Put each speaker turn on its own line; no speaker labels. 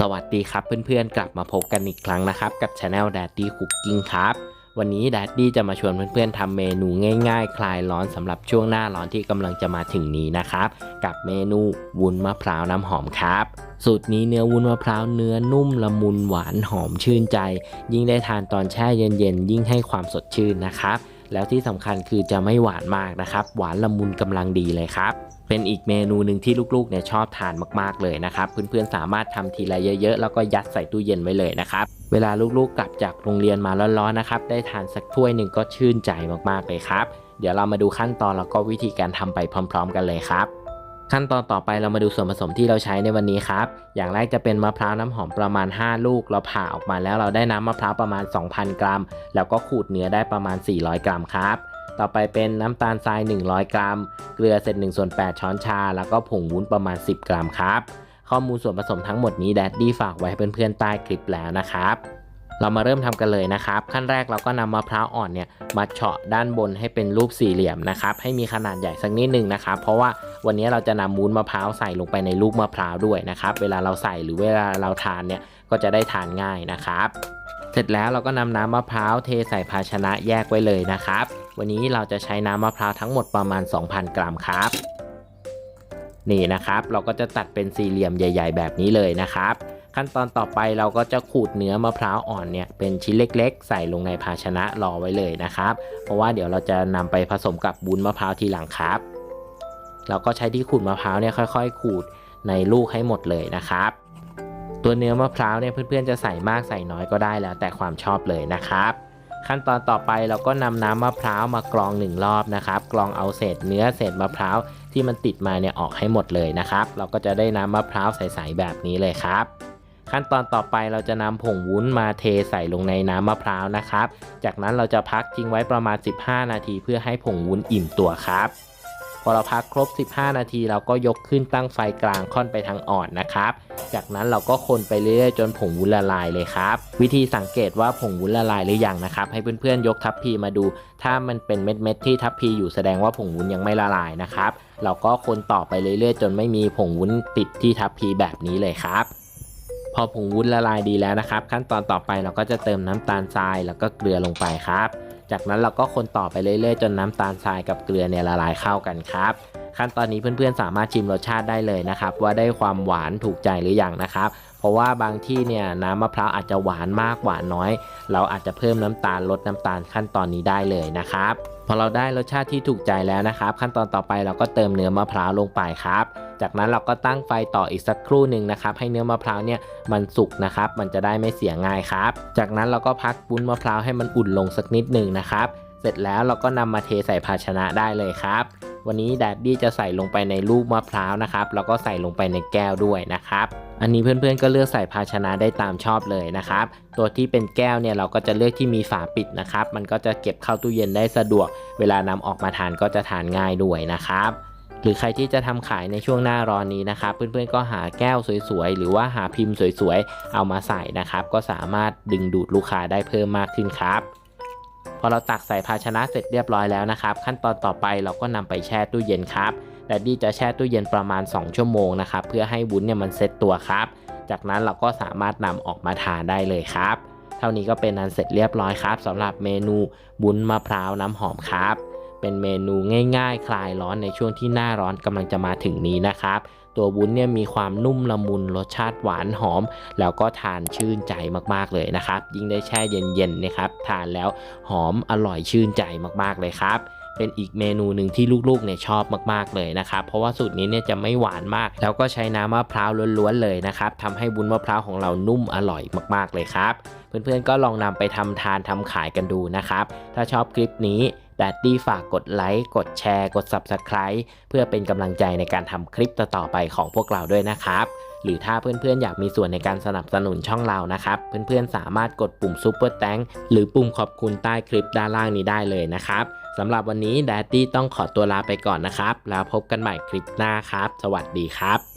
สวัสดีครับเพื่อนๆ กลับมาพบกันอีกครั้งนะครับ กับช anel Daddy Cooking ครับ วันนี้ Daddy จะมาชวนเพื่อนๆทำเมนูง่ายๆ คลายร้อนสำหรับช่วงหน้าร้อนที่กำลังจะมาถึงนี้นะครับ กับเมนูวุ้นมะพร้าวน้ำหอมครับ สูตรนี้เนื้อวุ้นมะพร้าวเนื้อนุ่มละมุนหวานหอมชื่นใจ ยิ่งได้ทานตอนแช่เย็นๆ ยิ่งให้ความสดชื่นนะครับ แล้วที่สำคัญคือจะไม่หวานมากนะครับ หวานละมุนกำลังดีเลยครับ เป็นอีกเมนูหนึ่งที่ลูกๆเนี่ยชอบทานมากๆเลยนะครับเพื่อนๆสามารถทำทีละเยอะๆ แล้วก็ยัดใส่ตู้เย็นไว้เลยนะครับเวลาลูกๆกลับจากโรงเรียนมาร้อนๆนะครับได้ทานสักถ้วยหนึ่งก็ชื่นใจมากๆเลยครับ เดี๋ยวเรามาดูขั้นตอนแล้วก็วิธีการทำไปพร้อม ๆ กันเลยครับขั้นตอนต่อไปเรามาดูส่วนผสมที่เราใช้ในวันนี้ครับ อย่างแรกจะเป็นมะพร้าวน้ำหอมประมาณ 5 ลูก เราผ่าออกมาแล้วเราได้น้ำมะพร้าวประมาณ 2,000 กรัม แล้วก็ขูดเนื้อได้ประมาณ 400 กรัมครับ ต่อไปเป็นน้ำตาลทราย 100 กรัม เกลือเศษ1ส่วน8 ช้อนชา แล้วก็ผงวุ้นประมาณ 10 กรัมครับ ข้อมูลส่วนผสมทั้งหมดนี้แดดดี้ฝากไว้ให้เพื่อนๆใต้คลิปแล้วนะครับ เรามาเริ่มทำกันเลยนะครับ ขั้นแรกเราก็นำมะพร้าวอ่อนเนี่ยมาเฉาะด้านบนให้เป็นรูปสี่เหลี่ยมนะครับ ให้มีขนาดใหญ่สักนิดหนึ่งนะครับ เพราะว่าวันนี้เราจะนำมูนมะพร้าวใส่ลงไปในลูกมะพร้าวด้วยนะครับ เวลาเราใส่หรือเวลาเราทานเนี่ยก็จะได้ทานง่ายนะครับ เสร็จแล้วเราก็นำน้ำมะพร้าวเทใส่ภาชนะแยกไว้เลยนะครับ วันนี้เราจะใช้น้ำมะพร้าวทั้งหมดประมาณ 2,000 กรัมครับ นี่นะครับ เราก็จะตัดเป็นสี่เหลี่ยมใหญ่ ๆ แบบนี้เลยนะครับ ขั้นตอนต่อไปเราก็จะขูดเนื้อมะพร้าวอ่อนเนี่ยเป็นชิ้นเล็กๆ ใส่ลงในภาชนะรอไว้เลยนะครับ เพราะว่าเดี๋ยวเราจะนำไปผสมกับบุ้นมะพร้าวทีหลังครับเราก็ใช้ที่ขูดมะพร้าวเนี่ยค่อย ๆ ขูดในลูกให้หมดเลยนะครับ ตัวเนื้อมะพร้าวเนี่ยเพื่อนๆจะใส่มากใส่น้อยก็ได้แล้วแต่ความชอบเลยนะครับ ขั้นตอนต่อไปเราก็นำน้ำมะพร้าวมากรองหนึ่งรอบนะครับ กรองเอาเศษเนื้อเศษมะพร้าวที่มันติดมาเนี่ยออกให้หมดเลยนะครับ เราก็จะได้น้ำมะพร้าวใสๆแบบนี้เลยครับขั้นตอนต่อไปเราจะนำผงวุ้นมาเทใส่ลงในน้ำมะพร้าวนะครับ จากนั้นเราจะพักทิ้งไว้ประมาณ 15 นาทีเพื่อให้ผงวุ้นอิ่มตัวครับ พอเราพักครบ 15 นาทีเราก็ยกขึ้นตั้งไฟกลางค่อนไปทางอ่อนนะครับ จากนั้นเราก็คนไปเรื่อยๆจนผงวุ้นละลายเลยครับ วิธีสังเกตว่าผงวุ้นละลายหรือยังนะครับ ให้เพื่อนๆยกทัพพีมาดู ถ้ามันเป็นเม็ดๆที่ทัพพีอยู่แสดงว่าผงวุ้นยังไม่ละลายนะครับ เราก็คนต่อไปเรื่อยๆ จนไม่มีผงวุ้นติดที่ทัพพีแบบนี้เลยครับพอผงวุ้นละลายดีแล้วนะครับ ขั้นตอนต่อไปเราก็จะเติมน้ำตาลทรายแล้วก็เกลือลงไปครับ จากนั้นเราก็คนต่อไปเรื่อยๆ จนน้ำตาลทรายกับเกลือเนี่ยละลายเข้ากันครับ ขั้นตอนนี้เพื่อนๆสามารถชิมรสชาติได้เลยนะครับ ว่าได้ความหวานถูกใจหรือยังนะครับ เพราะว่าบางที่เนี่ยน้ำมะพร้าวอาจจะหวานมากหวานน้อย เราอาจจะเพิ่มน้ำตาลลดน้ำตาลขั้นตอนนี้ได้เลยนะครับพอเราได้รสชาติที่ถูกใจแล้วนะครับ ขั้นตอนต่อไปเราก็เติมเนื้อมะพร้าวลงไปครับ จากนั้นเราก็ตั้งไฟต่ออีกสักครู่หนึ่งนะครับ ให้เนื้อมะพร้าวเนี่ยมันสุกนะครับ มันจะได้ไม่เสียง่ายครับ จากนั้นเราก็พักวุ้นมะพร้าวให้มันอุ่นลงสักนิดหนึ่งนะครับ เสร็จแล้วเราก็นำมาเทใส่ภาชนะได้เลยครับ วันนี้แดดดี้จะใส่ลงไปในลูกมะพร้าวนะครับแล้วก็ใส่ลงไปในแก้วด้วยนะครับอันนี้เพื่อนๆก็เลือกใส่ภาชนะได้ตามชอบเลยนะครับ ตัวที่เป็นแก้วเนี่ยเราก็จะเลือกที่มีฝาปิดนะครับ มันก็จะเก็บเข้าตู้เย็นได้สะดวก เวลานำออกมาทานก็จะทานง่ายด้วยนะครับ หรือใครที่จะทำขายในช่วงหน้าร้อนนี้นะครับ เพื่อนๆก็หาแก้วสวยๆ หรือว่าหาพิมพ์สวยๆ เอามาใส่นะครับ ก็สามารถดึงดูดลูกค้าได้เพิ่มมากขึ้นครับ พอเราตักใส่ภาชนะเสร็จเรียบร้อยแล้วนะครับ ขั้นตอนต่อไปเราก็นำไปแช่ตู้เย็นครับแดดดี้จะแช่ตู้เย็นประมาณ 2 ชั่วโมงนะครับเพื่อให้วุ้นเนี่ยมันเซ็ตตัวครับ จากนั้นเราก็สามารถนำออกมาทานได้เลยครับ เท่านี้ก็เป็นอันเสร็จเรียบร้อยครับสำหรับเมนูบุ้นมะพร้าวน้ำหอมครับ เป็นเมนูง่ายๆ คลายร้อนในช่วงที่หน้าร้อนกำลังจะมาถึงนี้นะครับ ตัววุ้นเนี่ยมีความนุ่มละมุนรสชาติหวานหอม แล้วก็ทานชื่นใจมากๆเลยนะครับ ยิ่งได้แช่เย็นๆนะครับ ทานแล้วหอมอร่อยชื่นใจมากๆเลยครับเป็นอีกเมนูหนึ่งที่ลูกๆเนี่ยชอบมากๆเลยนะครับ เพราะว่าสูตรนี้เนี่ยจะไม่หวานมาก แล้วก็ใช้น้ำมะพร้าวล้วนๆเลยนะครับทำให้บุ้นมะพร้าวของเรานุ่มอร่อยมากๆเลยครับ เพื่อนๆก็ลองนำไปทำทานทำขายกันดูนะครับ ถ้าชอบคลิปนี้ แดดดี้ฝากกดไลค์ กดแชร์ กด Subscribe เพื่อเป็นกำลังใจในการทำคลิปต่อๆไปของพวกเราด้วยนะครับ หรือถ้าเพื่อนๆ อยากมีส่วนในการสนับสนุนช่องเรานะครับ เพื่อนๆ สามารถกดปุ่ม Super Thank หรือปุ่มขอบคุณใต้คลิปด้านล่างนี้ได้เลยนะครับสำหรับวันนี้แดดดี้ต้องขอตัวลาไปก่อนนะครับ แล้วพบกันใหม่คลิปหน้าครับ สวัสดีครับ